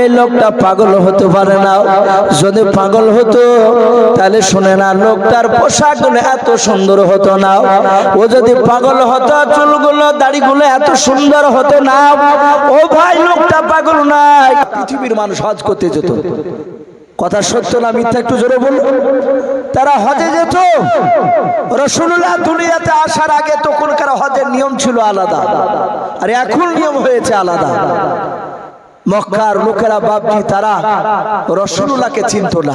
এই লোকটা পাগল হতে পারে না। যদি পাগল হতো, তাহলে শুনে না, লোকটার পোশাকগুলো এত সুন্দর হতো না। ও যদি পাগল হতো, চুলগুলো, দাড়িগুলো এত সুন্দর হতো না। ও ভাই, লোকটা পাগল নাই। পৃথিবীর মানুষ হজ করতে যেত। কথা সত্য না মিথ্যা একটু জোরে বলুন। তারা হজে যেত। রসুল্লাহ দুনিয়াতে আসার আগে তখনকার হজের নিয়ম ছিল আলাদা। আর এখন নিয়ম হয়েছে আলাদা। মক্কার লোকেরা বাপজি তারা রসুল্লাহকে চিনত না।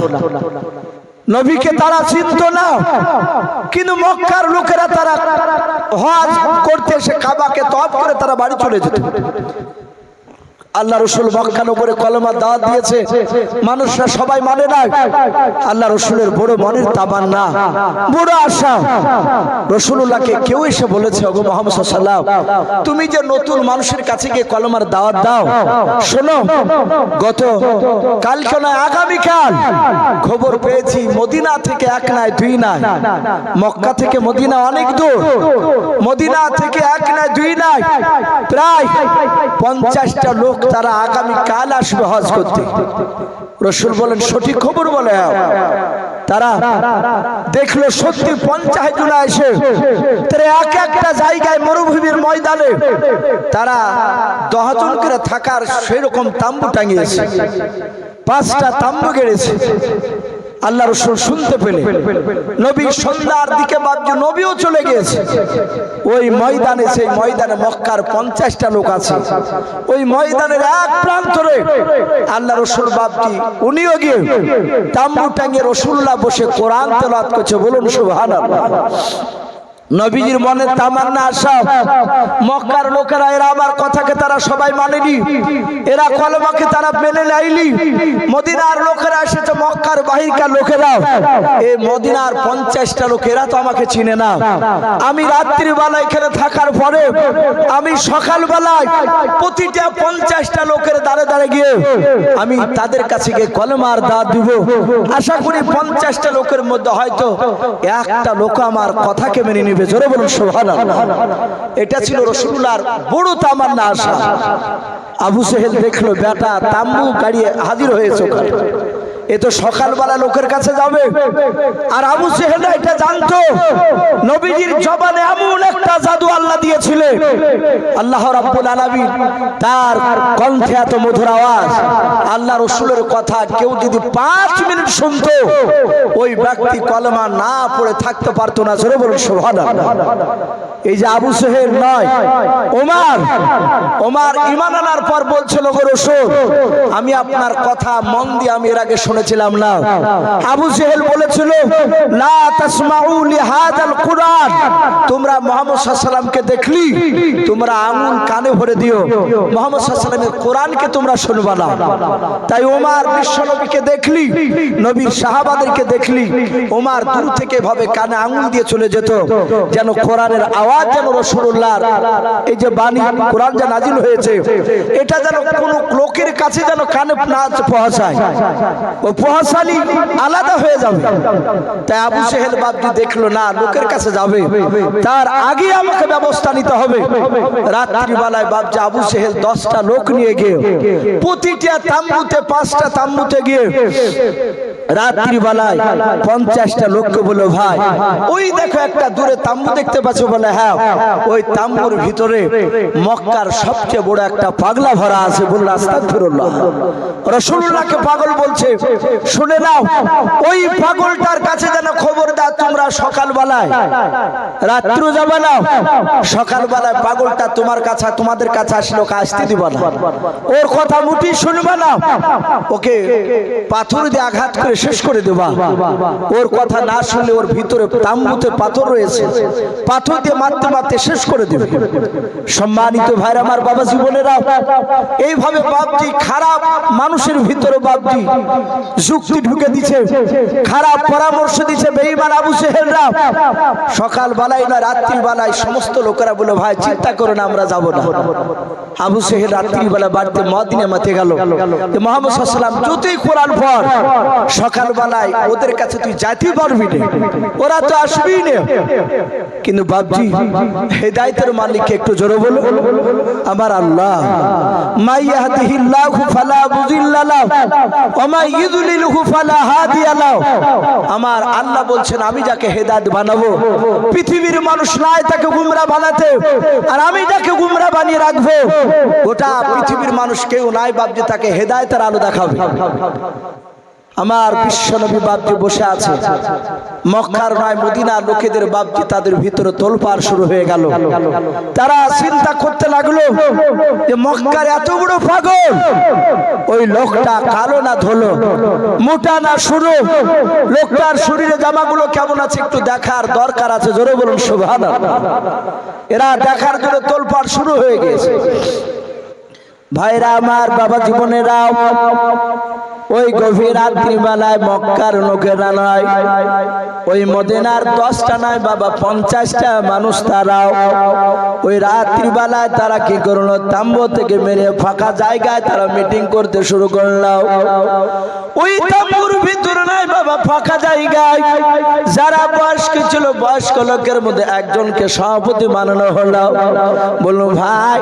নবীকে তারা চিনত না। কিন্তু মক্কার লোকেরা তারা হজ করতে এসে কাবাকে তপ করে তারা বাড়ি চলে যেত। আল্লাহ রসুল মক্কা নগরে কলমা দাওয়াত দিয়েছে। মানুষরা সবাই মানে না আল্লাহ রসুলের বড় মনের তামান্না। বড় আশা। রসুল্লাহকে কেউ এসে বলেছে অগো মোহাম্মদ সাল্লাম তুমি যে নতুন মানুষের কাছে গিয়ে কলমার দাওয়াত দাও, শোনো, গত কালকে নয়, আগামীকাল খবর পেয়েছি, মদিনা থেকে এক নয় দুই নয় মক্কা থেকে মদিনা অনেক দূর। মদিনা থেকে এক নয় দুই নয় প্রায় পঞ্চাশটা লোক তারা আগামী কাল আসবে হজ করতে। রসুল বলেন, সঠিক খবর বলে তারা দেখল সত্যি পঞ্চাশ জন এসে, তারা এক একটা জায়গায় মরুভূমির ময়দানে তারা দহজন করে থাকার সেরকম তাম্বু টাঙিয়েছে। পাঁচটা তাম্বু গেড়েছে। আল্লাহ রসুল শুনতে পেলে। নবী সন্ধ্যার দিকে বাদ্য নবীও চলে গিয়েছে। ওই ময়দানে, সেই ময়দানে মক্কার পঞ্চাশটা লোক আছে। ওই ময়দানের এক প্রান্তরে আল্লাহ রসুল বাপটি উনিও গিয়ে তাম্বু টাঙিয়ে রসুল্লাহ বসে কোরআন তেলাত করছে। বলুন সুহান নবীজির মনে তামান্না আশা মক্কার লোকেরা, এরা আমার কথাকে তারা সবাই মানেনি। এরা কলমাকে তারা মেনে নেয়নি। মদিনার লোকেরা এসেছে, মক্কার বাহিরকার লোকেরা। এই মদিনার পঞ্চাশটা লোক, এরা তো আমাকে চিনে না। আমি রাত্রিবেলা এখানে থাকার পরে, আমি সকালবেলায় প্রতিটা পঞ্চাশটা লোকের দাঁড়ে দাঁড়ে গিয়ে আমি তাদের কাছে গিয়ে কলমার দাঁত দিব। আশা করি পঞ্চাশটা লোকের মধ্যে হয়তো একটা লোক আমার কথাকে মেনে নিবে। জোরে বলুন সোহান এটা ছিল রসুল্লাহর বড় তামান্না আশা। আবু সেহেল দেখল বেটা তাম্বু গাড়িয়ে হাজির হয়েছে ওখানে। এ তো সকালবেলা লোকের কাছে যাবে। আর আবু সেহেল এটা জানতো। নবীজির জবানে এমন একটা জাদু আল্লাহ দিয়েছিলেন আল্লাহ রাব্বুল আলামিন তার কণ্ঠে এত মধুর আওয়াজ। আল্লাহ রসুলের কথা কেউ যদি পাঁচ মিনিট শুনতো, ওই ব্যক্তি কলমা না পড়ে থাকতে পারতো না। জোরে বলুন, সুবহানাল্লাহ। এই যে আবু সেহেল নয়, ওমার। ওমার ইমান আনার পর বলছিল, গো রসুল, আমি আপনার কথা মন দিয়ে আমি এর আগে শুনেছিলাম না। আবু সেহেল বলেছিল তাসমাউ তোমরা মুহাম্মদ সাল্লাল্লাহু দেখলি, তোমরা আঙুল কানে ভরে দিও। মুহাম্মদ সাল্লাল্লাহু কোরআনকে তোমরা শুনবা না। তাই ওমার বিশ্ব নবীকে দেখলি, নবীর সাহাবাদেরকে দেখলি। ওমার দূর থেকে ভাবে কানে আঙুল দিয়ে চলে যেত, যেন কোরআনের আওয়াজ যেন রসুল্লাহ এই যে বাণী কোরআন যা নাজিল হয়েছে, এটা যেন কোন লোকের কাছে যেন কানে না পৌঁছায়। ও আলাদা হয়ে যাবে। তাই আবু সেহেল বাবজি দেখল, না, লোকের কাছে যাবে। তার আগে আমাকে ব্যবস্থা নিতে হবে। রাত্রিবেলায় বাবজি আবু সেহেল দশটা লোক নিয়ে গিয়ে, প্রতিটা তাম্বুতে, পাঁচটা তাম্বুতে গিয়ে রাত্রিবেলায় পঞ্চাশটা লোককে বলো, ভাই, ওই দেখো একটা দূরে তাম্বু দেখতে পাচ্ছ বলে হ্যাঁ ওই তাম্বুর ভিতরে মক্কার সবচেয়ে বড় একটা পাগলা ভরা আছে বলল, আস্তাগফিরুল্লাহ। রসুল্লাহকে পাগল বলছে, শুনে নাও, ওই পাগলটার কাছে যেন খবর দাও তোমরা সকালবেলায়। রাত্র যাবে না, সকালবেলায় পাগলটা তোমার কাছে, তোমাদের কাছে আসলে ওকে আসতে দিবা না। ওর কথা মুটি শুনবে না। ওকে পাথর দিয়ে আঘাত করে শেষ করে দেবা। ওর কথা না শুনলে ওর ভিতরে তাম্বুতে পাথর রয়েছে। পাথর দিয়ে মারতে মারতে শেষ করে দেবে। সম্মানিত ভাইরা আমার বাবা জীবনেরা, এইভাবে বাপজি খারাপ মানুষের ভিতরে বাপজি যুক্তি ঢুকে দিছে খারাপ পরামর্শ দিছে বেঈমান আবু সেহেলরা সকাল বেলায় না রাত্রি বেলায় সমস্ত লোকেরা বলে, ভাই, চিন্তা করো না, আমরা যাব না। আবু সেহেল রাত্রি বেলা বাড়িতে মদিনে মাতে গেল। মোহাম্মদ সাল্লাম যতই কোরআন পর সকালবেলায় ওদের কাছে তুই যাইতে পারবি না। ওরা তো আসবি না। কিন্তু বাবজি হেদায়তের মালিককে একটু জোরে বলো। আমার আল্লাহ আমার আল্লাহ বলছেন, আমি যাকে হেদায়েত বানাবো, পৃথিবীর মানুষ নাই তাকে গুমরা বানাতে, আর আমি যাকে গুমরা বানিয়ে রাখব, গোটা পৃথিবীর মানুষ কেউ নাই বাবজি তাকে হেদায়েতের আলো দেখাবে। আমার বিশ্বনবী বাপজি বসে আছে। মক্কার নয়, মদিনার লোকেদের বাপজি তাদের ভিতরে তোলপার শুরু হয়ে গেল। তারা চিন্তা করতে লাগল যে মক্কার এত বড় পাগল। ওই লোকটা কালো না ধলো? মোটা না শুরু লোকটার শরীরে জামাগুলো কেমন আছে একটু দেখার দরকার আছে, জোরে বলুন শোভানা এরা দেখার জন্য তোলপার শুরু হয়ে গেছে ভাইরা, আমার বাবা জীবনেরাও ওই গভীর রাত্রিবেলায় মক্কার লোকেরা নয় ওই মদিনার দশটা নয় বাবা, পঞ্চাশটা মানুষ তারাও, ওই রাত্রিবেলায় তারা কি করল? তাম্বু থেকে মেরে ফাঁকা জায়গায় তারা মিটিং করতে শুরু করল। ওই তাম্বুর ভিতরে নাই বাবা, ফাঁকা জায়গায় যারা বয়স্ক ছিল, বয়স্ক লোকের মধ্যে একজনকে সভাপতি বানানো হলো। বলল, ভাই,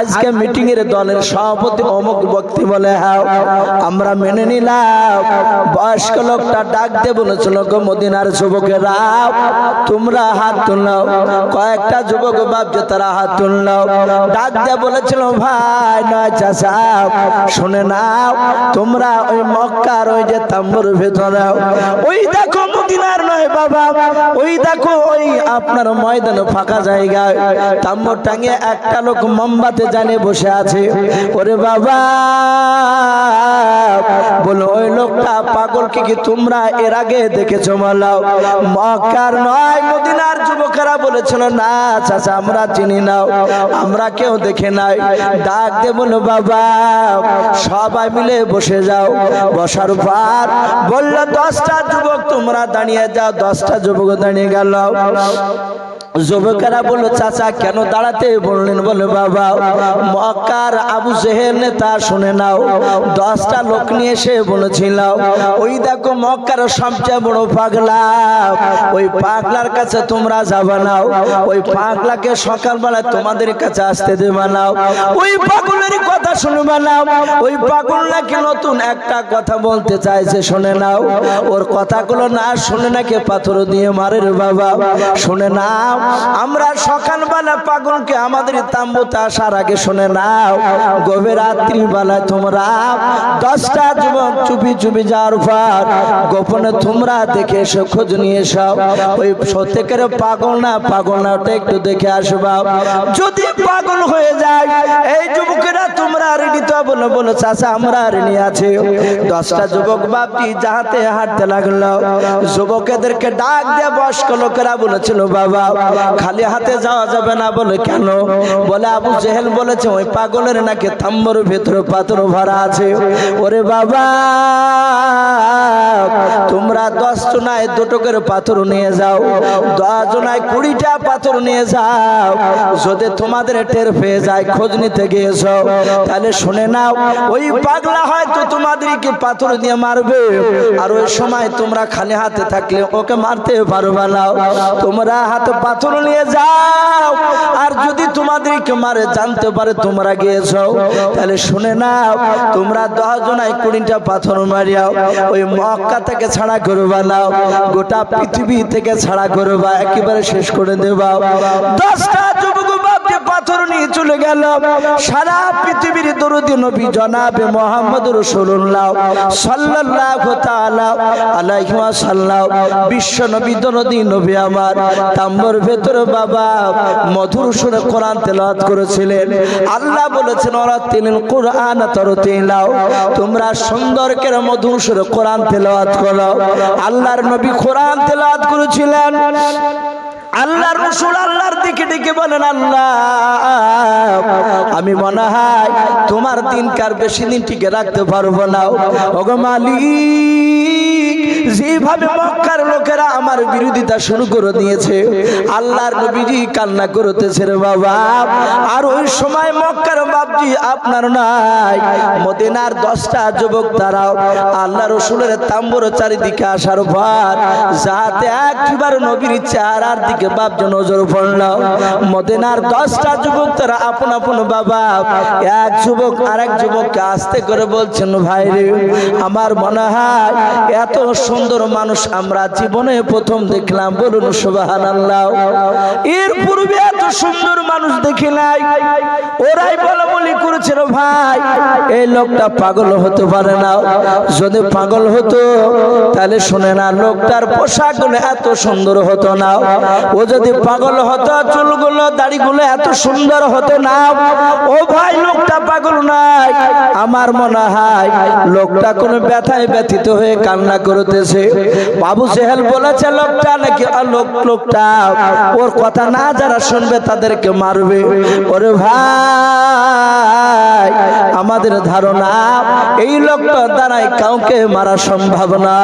আজকে মিটিং এর দলের সভাপতি অমুক ব্যক্তি বলে হ্যাঁ আমরা মেনে নিলাম। বয়স্ক লোকটা ডাক দিয়ে বলেছিল, গো মদিনার যুবকেরা, তোমরা হাত তুললাও কয়েকটা যুবক ভাবছে তারা হাত তুললাও ডাক দিয়ে বলেছিল, ভাই, নয় চাষা শুনে নাও, তোমরা ওই মক্কার ওই যে তাম্বুর ভেতরে। ওই দেখো মদিনার নয় বাবা, ওই দেখো ওই আপনার ময়দানে ফাঁকা জায়গায়। তাম্বুর টাঙিয়ে একটা লোক মোমবাতি জানে বসে আছে। ওরে বাবা পাগলকে কি তোমরা এর আগে দেখেছ মালাও? মক্কার নয়, মদিনার যুবকেরা বলেছিল, না চাচা, আমরা চিনি নাও আমরা কেউ দেখে নাই। ডাক দে বলো বাবা, সবাই মিলে বসে যাও। বসার পর বলল, দশটা যুবক, তোমরা দাঁড়িয়ে যাও। দশটা যুবক দাঁড়িয়ে গেল। যুবকেরা বলল, চাচা, কেন দাঁড়াতে? বললেন বলে বাবা, মক্কার আবু জেহেল নেতা, শুনে নাও। দশটা লোক নিয়ে এসে বলেছিল ওই দেখো মক্কার সবচেয়ে বড় পাগলা। ওই পাগলার কাছে তোমরা যাবা নাও ওই পাগলাকে সকালবেলা তোমাদের কাছে আসতে দেবা নাও ওই পাগলের কথা শুনবা নাও ওই পাগল নাকি নতুন একটা কথা বলতে চাইছে, শুনে নাও। ওর কথাগুলো না শুনে নাকি পাথর দিয়ে মারে রে বাবা। শুনে নাও, আমরা সকালবেলা পাগলকে আমাদের তাম্বুতে আসার আগে শুনে নাও। গভীর রাত্রিবেলায় তোমরা দশটা যুবক চুপি চুপি যাওয়ার পর গোপনে তোমরা দেখে এসে, খোঁজ নিয়ে এসো। ওই সত্যিকার পাগল না পাগল না ওটা একটু দেখে আসবা যদি পাগল হয়ে যায়, এই যুবকেরা তোমরা রেডি তো বলো বলো, চাচা, আমরা রেডি আছে। দশটা যুবক বাপটি যাহাতে হাঁটতে লাগল, যুবকেদেরকে ডাক দিয়ে বয়স্ক লোকেরা বলেছিল, বাবা, খালি হাতে যাওয়া যাবে না। বলে, কেন? বলে, আবু জেহেল বলেছে, ওই পাগলের নাকি থাম্বর ভেতরে পাথর ভরা আছে। ওরে বাবা! তোমরা দশ জনায় দুটো করে পাথর নিয়ে যাও, দশ জনায় কুড়িটা পাথর নিয়ে যাও। যদি তোমাদের টের পেয়ে যায়, খোঁজ নিতে গিয়েছ, তাহলে শুনে নাও, ওই পাগলা হয়তো তোমাদেরকে পাথর দিয়ে মারবে। আর ওই সময় তোমরা খালি হাতে থাকলে ওকে মারতে পারবে না। তোমরা হাতে পাথর নিয়ে যাও, আর যদি তোমাদেরকে মারে, জানতে পারে তোমরা গিয়েছ। তাহলে শুনে নাও, তোমরা দশ জনায় কুড়িটা পাথর মারিয়াও ওই মক্কা থেকে ছাড়া করবা না। গোটা পৃথিবী থেকে ছাড়া করবা। একেবারে শেষ করে দেবা। দশটা যুবক বাপকে পাথর নিয়ে চলে গেল। সারা পৃথিবীর দরদি নবী জনাবে মোহাম্মদ রসুল্লাহ তাআলা আলাইহি ওয়াসাল্লাম। বিশ্ব নবী দরদি নবী আমার। তাম্বর ভেতরে বাবা মধুর সুরে কোরআন তেলাওয়াত করেছিলেন। আল্লাহ বলেছেন, ওরা তিনিল কোরআন তরতিলাও। তোমরা সুন্দর করে মধুর সুরে কোরআন তেলাওয়াত করো। আল্লাহর নবী কোরআন তেলাওয়াত করেছিলেন। আল্লাহর রসুল আল্লাহর দিকে ডেকে বলেন, আল্লাহ, আমি মনে হয় তোমার দিনকার বেশি দিন টিকে রাখতে পারব না। ওগো মালিক, যেভাবে মক্কার লোকেরা আমার বিরোধিতা শুরু করে দিয়েছে, আল্লাহর নবীজি কান্না করতেছে রে বাবা। আর ওই সময় মক্কার বাপজি, আপনার নাই, মদিনার দশটা যুবক তারাও আল্লাহ রসুলের তাম্বর চারিদিকে আসার পর যাতে একবার নবীর চেহারার দিকে বাপজি নজর পড়ল মদিনার দশটা যুবক তারা আপন আপন বাবা। এক যুবক আরেক যুবককে আসতে করে বলছেন, ভাই রে, আমার মনে হয় এত সুন্দর মানুষ আমরা জীবনে প্রথম দেখলাম, বলুন সুবাহান এর পূর্বে সুন্দর মানুষ দেখি নাই। ওরাই বলা বলি করেছিল ভাই। এই লোকটা পাগল হতে পারে না। যদি পাগল হতো, তাহলে শুনে না, লোকটার পোশাক এত সুন্দর হতো না। ও যদি পাগল হতো, চুলগুলো, দাড়িগুলো এত সুন্দর হতো না। ও ভাই, লোকটা পাগল নাই। আমার মনে হয় লোকটা কোনো ব্যথায় ব্যথিত হয়ে কান্না করতেছে। বাবু সেহেল বলেছে, লোকটা নাকি লোকটা? ওর কথা না যারা শুনবে তাদেরকে মারবে। ওরে ভাই আমাদের ধারণা এই লোকটা দ্বারাই কাউকে মারা সম্ভব না।